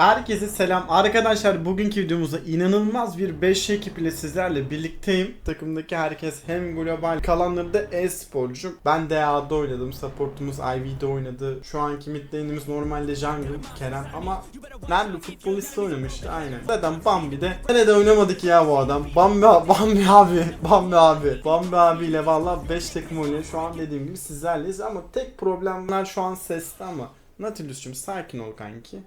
Herkese selam. Arkadaşlar bugünkü videomuzda inanılmaz bir 5 ekip ile sizlerle birlikteyim. Takımdaki herkes hem global kalanları da e-sporcu. Ben DA'da oynadım. Supportumuz IV'de oynadı. Şu anki mid lane'imiz normalde jungle Kerem ama nerede futbolist oynamıştı aynen. Zaten Bambi'de nerede oynamadık ya bu adam. Bambi, Bambi abi. Bambi abi. Bambi abiyle valla 5 takım oynuyor. Şu an dediğim gibi sizlerleyiz ama tek problemler şu an sesli ama Nautilus'cum sakin ol kanki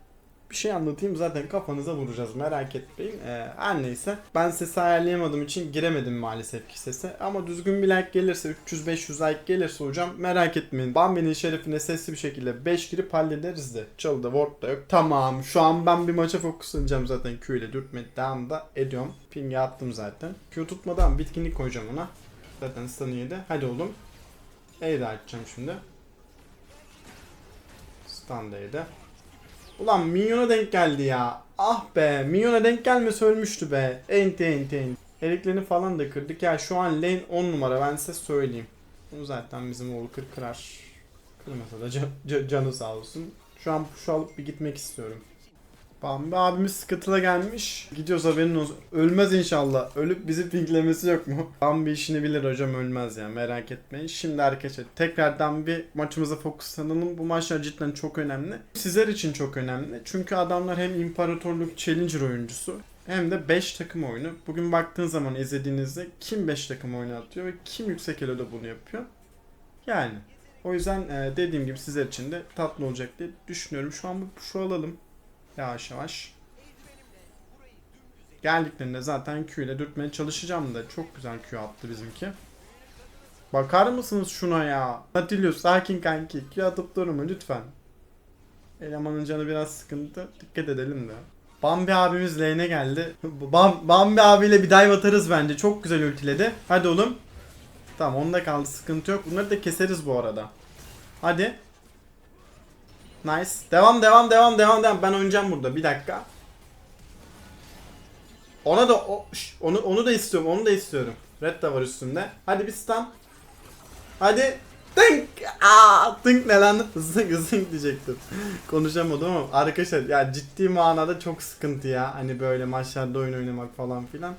bir şey anlatayım zaten kafanıza vuracağız merak etmeyin. Ee, her neyse ben sesi ayarlayamadığım için giremedim maalesef ki sese. Ama düzgün bir like gelirse 300-500 like gelirse hocam merak etmeyin. Bambi'nin şerefine sesli bir şekilde 5 girip hallederiz de. Çalıda ward da yok. Tamam şu an ben bir maça fokuslanacağım zaten Q ile dürtme devam da ediyorum. Ping'e attım zaten. Q tutmadan bitkinlik koyacağım ona. Zaten stun'ı yedi. Hadi oğlum. E de açacağım şimdi. Stun. Ulan minyona denk geldi ya. Ah be minyona denk gelmesi ölmüştü be. Enti enti enti. Eriklerini falan da kırdık. Ya şu an lane 10 numara ben size söyleyeyim. Bunu zaten bizim kır kırar. Kırmasa da can- ca- canı sağ olsun. Şu an push alıp bir gitmek istiyorum. Bambi abimiz sıkıntıla gelmiş. Gidiyoruz haberin olsun. Ölmez inşallah. Ölüp bizi pinklemesi yok mu? Bambi işini bilir hocam ölmez ya merak etmeyin. Şimdi arkadaşlar tekrardan bir maçımıza fokuslanalım. Bu maçlar cidden çok önemli. Sizler için çok önemli. Çünkü adamlar hem imparatorluk challenger oyuncusu hem de 5 takım oyunu. Bugün baktığın zaman izlediğinizde kim 5 takım oyunu atıyor ve kim yüksek elo'da bunu yapıyor. Yani o yüzden dediğim gibi sizler için de tatlı olacak diye düşünüyorum. Şu an bu şu alalım. Yavaş yavaş. Geldiklerinde zaten Q ile dürtmeye çalışacağım da çok güzel Q attı bizimki. Bakar mısınız şuna ya? Atilius sakin kanki. Q atıp durma lütfen. Elemanın canı biraz sıkıntı. Dikkat edelim de. Bambi abimiz lane'e geldi. Bam, Bambi abiyle bir dive atarız bence. Çok güzel ultiledi. Hadi oğlum. Tamam onda kaldı sıkıntı yok. Bunları da keseriz bu arada. Hadi. Nice. Devam devam devam devam devam. Ben oynayacağım burada. Bir dakika. Ona da o, şş, onu onu da istiyorum. Onu da istiyorum. Red de var üstünde. Hadi bir stun. Hadi. Tınk. Aa, tınk ne lan? Zınk zınk diyecektim. Konuşamadım ama arkadaşlar ya ciddi manada çok sıkıntı ya. Hani böyle maçlarda oyun oynamak falan filan.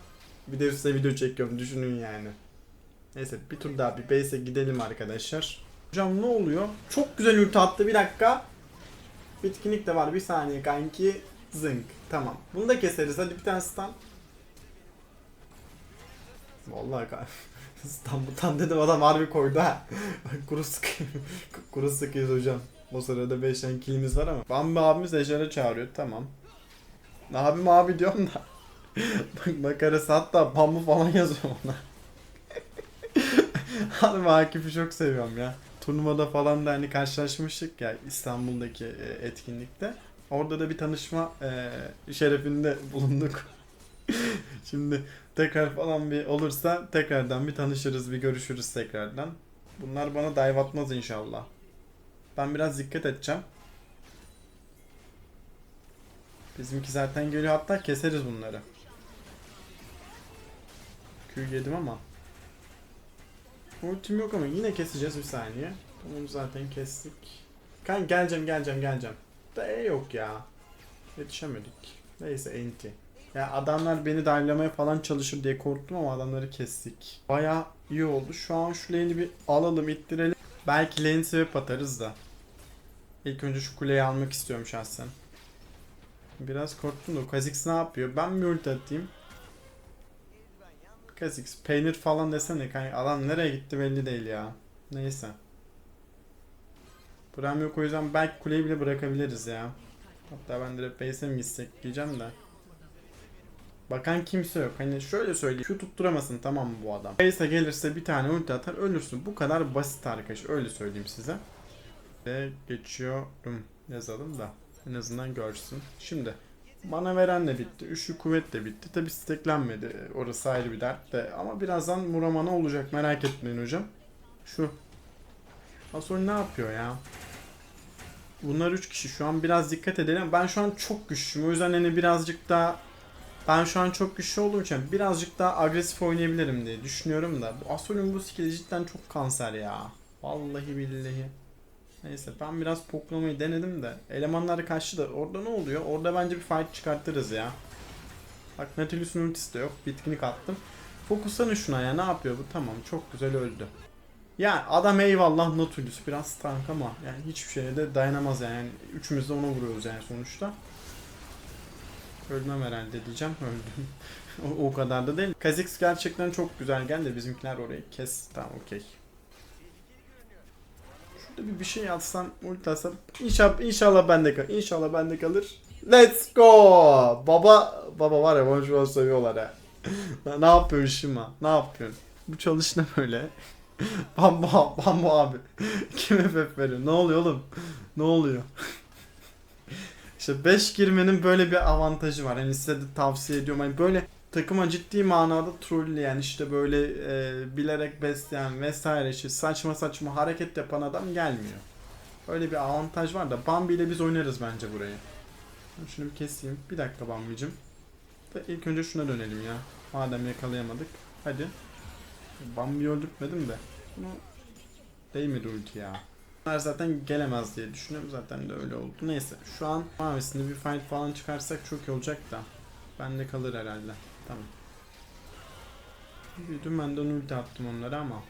Bir de üstüne video çekiyorum düşünün yani. Neyse bir tur daha bir base'e gidelim arkadaşlar. Hocam ne oluyor? Çok güzel ulti attı bir dakika. Bitkinlik de var bir saniye kanki. Zınk. Tamam. Bunu da keseriz. Hadi bir tane stun. Vallahi ka- stun butan dedim adam harbi koydu ha. kuru sık kuru sıkıyız hocam. O sırada 5 tane killimiz var ama. Bambi abimiz Ejder'e çağırıyor. Tamam. Abim abi diyorum da. Bak makarası hatta bambu falan yazıyor ona. Harbi Akif'i çok seviyorum ya. Turnuvada falan da hani karşılaşmıştık ya İstanbul'daki e, etkinlikte. Orada da bir tanışma e, şerefinde bulunduk. Şimdi tekrar falan bir olursa tekrardan bir tanışırız, bir görüşürüz tekrardan. Bunlar bana dive atmaz inşallah. Ben biraz dikkat edeceğim. Bizimki zaten geliyor hatta keseriz bunları. Q yedim ama. Ultim yok ama yine keseceğiz bir saniye. Tamam zaten kestik. Kan geleceğim geleceğim geleceğim. Da E yok ya. Yetişemedik. Neyse enti. Ya adamlar beni darlamaya falan çalışır diye korktum ama adamları kestik. Baya iyi oldu. Şu an şu lane'i bir alalım ittirelim. Belki lane sebep atarız da. İlk önce şu kuleyi almak istiyorum şahsen. Biraz korktum da Kha'Zix ne yapıyor? Ben bir ulti atayım. Kha'Zix peynir falan desene kanka. Adam nereye gitti belli değil ya. Neyse. Buram yok o yüzden belki kuleyi bile bırakabiliriz ya. Hatta ben direkt base'e mi gitsek diyeceğim de. Bakan kimse yok. Hani şöyle söyleyeyim. Şu tutturamasın tamam mı bu adam? Base'e gelirse bir tane ulti atar ölürsün. Bu kadar basit arkadaş. Öyle söyleyeyim size. Ve geçiyorum. Yazalım da. En azından görsün. Şimdi. Bana veren de bitti. Üçlü kuvvet de bitti. Tabi steklenmedi. Orası ayrı bir dert de. Ama birazdan Muramana olacak. Merak etmeyin hocam. Şu. Asol ne yapıyor ya? Bunlar 3 kişi. Şu an biraz dikkat edelim. Ben şu an çok güçlüyüm. O yüzden hani birazcık daha ben şu an çok güçlü olduğum için birazcık daha agresif oynayabilirim diye düşünüyorum da. Bu Asol'ün bu skill'i cidden çok kanser ya. Vallahi billahi. Neyse ben biraz poklamayı denedim de elemanlar kaçtı da orada ne oluyor? Orada bence bir fight çıkartırız ya. Bak Nautilus'un ultisi de yok. Bitkinlik attım. Fokuslanın şuna ya ne yapıyor bu? Tamam çok güzel öldü. Ya adam eyvallah Nautilus biraz tank ama yani hiçbir şeye de dayanamaz yani. yani üçümüz de ona vuruyoruz yani sonuçta. Ölmem herhalde diyeceğim. Öldüm. o, o kadar da değil. Kha'Zix gerçekten çok güzel geldi. Bizimkiler orayı kes. Tamam okey. Bir bir şey atsam, ulti atsam. İnşallah, inşallah bende kal. İnşallah bende kalır. Let's go. Baba baba var ya an seviyorlar ha. ne yapıyorsun Şima? Ne yapıyorsun? Bu çalış ne böyle? Bambo, Bambo abi. Kim FF veriyor? Ne oluyor oğlum? Ne oluyor? işte 5 girmenin böyle bir avantajı var. Yani size de tavsiye ediyorum. Hani böyle takıma ciddi manada trolleyen işte böyle e, bilerek besleyen vesaire işte saçma saçma hareket yapan adam gelmiyor. Öyle bir avantaj var da Bambi ile biz oynarız bence burayı. Şunu bir keseyim. Bir dakika Bambi'cim. Da ilk önce şuna dönelim ya. Madem yakalayamadık. Hadi. Bambi'yi öldürtmedim de. Bunu değmedi ulti ya. Bunlar zaten gelemez diye düşünüyorum. Zaten de öyle oldu. Neyse. Şu an mavisinde bir fight falan çıkarsak çok iyi olacak da. Bende kalır herhalde. Tamam. Büyüdüm ben de ulti attım onlara ama.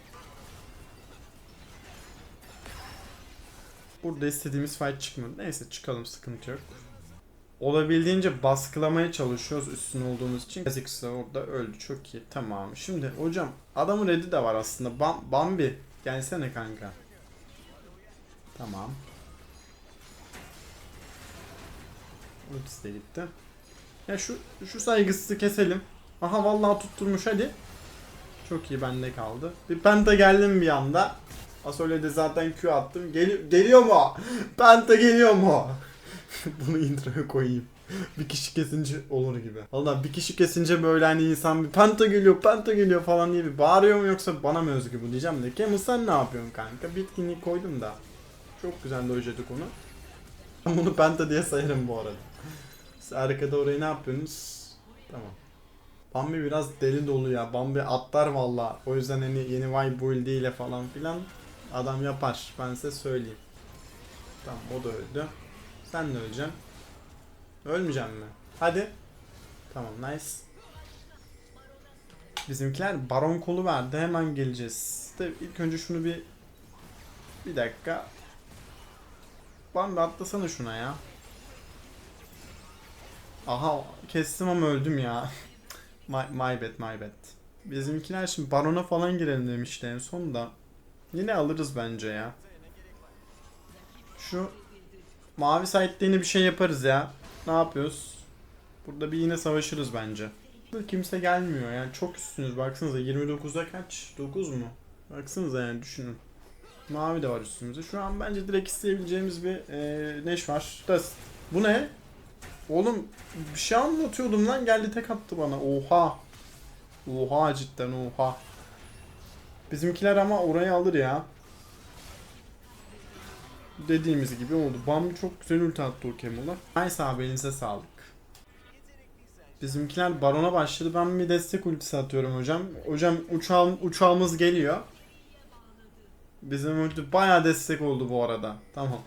Burada istediğimiz fight çıkmadı. Neyse çıkalım sıkıntı yok. Olabildiğince baskılamaya çalışıyoruz üstün olduğumuz için. Kha'Zix orada öldü. Çok iyi. Tamam. Şimdi hocam adamın red'i de var aslında. Bam Bambi gelsene kanka. Tamam. Ultisi de gitti. Ya şu şu saygısızı keselim. Aha vallahi tutturmuş hadi. Çok iyi bende kaldı. Bir penta geldim bir anda. Asolede zaten Q attım. Gel geliyor mu? Penta geliyor mu? Bunu introya koyayım. bir kişi kesince olur gibi. Valla bir kişi kesince böyle hani insan bir penta geliyor, penta geliyor falan diye bir bağırıyor mu yoksa bana mı özgü bu diyeceğim de. Kemal sen ne yapıyorsun kanka? Bitkinliği koydum da. Çok güzel dojladık onu. Ben bunu penta diye sayarım bu arada. Siz arkada orayı ne yapıyorsunuz? Tamam. Bambi biraz deli dolu ya. Bambi atlar valla. O yüzden hani yeni Y build ile falan filan adam yapar. Ben size söyleyeyim. Tamam o da öldü. Sen de öleceksin. Ölmeyeceksin mi? Hadi. Tamam nice. Bizimkiler baron kolu verdi. Hemen geleceğiz. De ilk önce şunu bir bir dakika. Bambi atlasana şuna ya. Aha kestim ama öldüm ya. my, my bad my bad. Bizimkiler şimdi barona falan girelim demişti en son da. Yine alırız bence ya. Şu mavi site'de bir şey yaparız ya. Ne yapıyoruz? Burada bir yine savaşırız bence. Kimse gelmiyor yani çok üstünüz baksanıza 29'da kaç? 9 mu? Baksanıza yani düşünün. Mavi de var üstümüzde. Şu an bence direkt isteyebileceğimiz bir e, neş var. Dust. Bu ne? Oğlum bir şey anlatıyordum lan geldi tek attı bana. Oha. Oha cidden oha. Bizimkiler ama orayı alır ya. Dediğimiz gibi oldu. Bambi çok güzel ulti attı o Kemal'a. Nice abi elinize sağlık. Bizimkiler barona başladı. Ben bir destek ultisi atıyorum hocam. Hocam uçağım, uçağımız geliyor. Bizim ulti bayağı destek oldu bu arada. Tamam.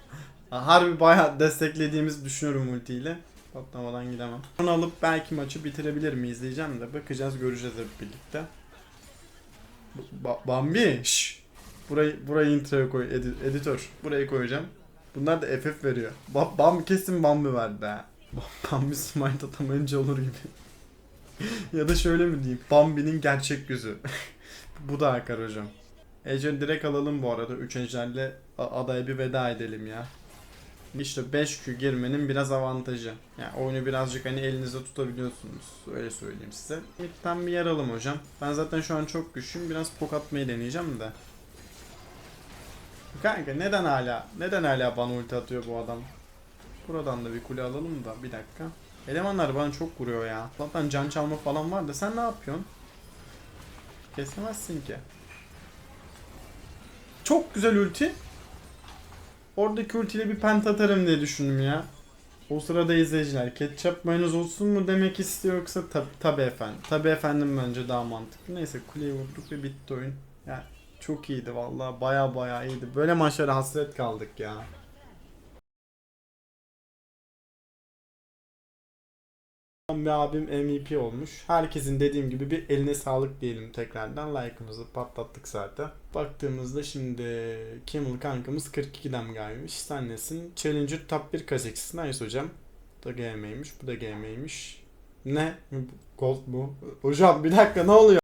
Harbi bayağı desteklediğimizi düşünüyorum ultiyle. Patlamadan gidemem. Onu alıp belki maçı bitirebilir miyiz diyeceğim de bakacağız göreceğiz hep birlikte. Ba Bambi şş. Burayı burayı introya koy edi- editör. Burayı koyacağım. Bunlar da FF veriyor. Ba Bambi kesin Bambi verdi ha. Ba- Bambi smite atamayınca olur gibi. ya da şöyle mi diyeyim? Bambi'nin gerçek yüzü. Bu da akar hocam. Ejder direkt alalım bu arada. 3 ejderle adaya bir veda edelim ya. İşte 5Q girmenin biraz avantajı. Yani oyunu birazcık hani elinizde tutabiliyorsunuz. Öyle söyleyeyim size. Mid'den bir yer alım hocam. Ben zaten şu an çok güçlüyüm. Biraz pok atmayı deneyeceğim de. Kanka neden hala neden hala bana ulti atıyor bu adam? Buradan da bir kule alalım da bir dakika. Elemanlar bana çok vuruyor ya. Zaten can çalma falan var da sen ne yapıyorsun? Kesemezsin ki. Çok güzel ulti. Oradaki ultiyle bir pent atarım diye düşündüm ya. O sırada izleyiciler ketçap mayonez olsun mu demek istiyor yoksa tab tabi efendim. Tabi efendim bence daha mantıklı. Neyse kuleyi vurduk ve bitti oyun. Yani Çok iyiydi vallahi baya baya iyiydi. Böyle maçlara hasret kaldık ya. Bir abim MVP olmuş. Herkesin dediğim gibi bir eline sağlık diyelim tekrardan. Like'ımızı patlattık zaten. Baktığımızda şimdi Camel kankamız 42'den gelmiş. Sen nesin? Challenger top 1 Kazakhstan. Nice hocam. Bu da GM'ymiş. Bu da GM'ymiş. Ne? Gold mu? Hocam bir dakika ne oluyor?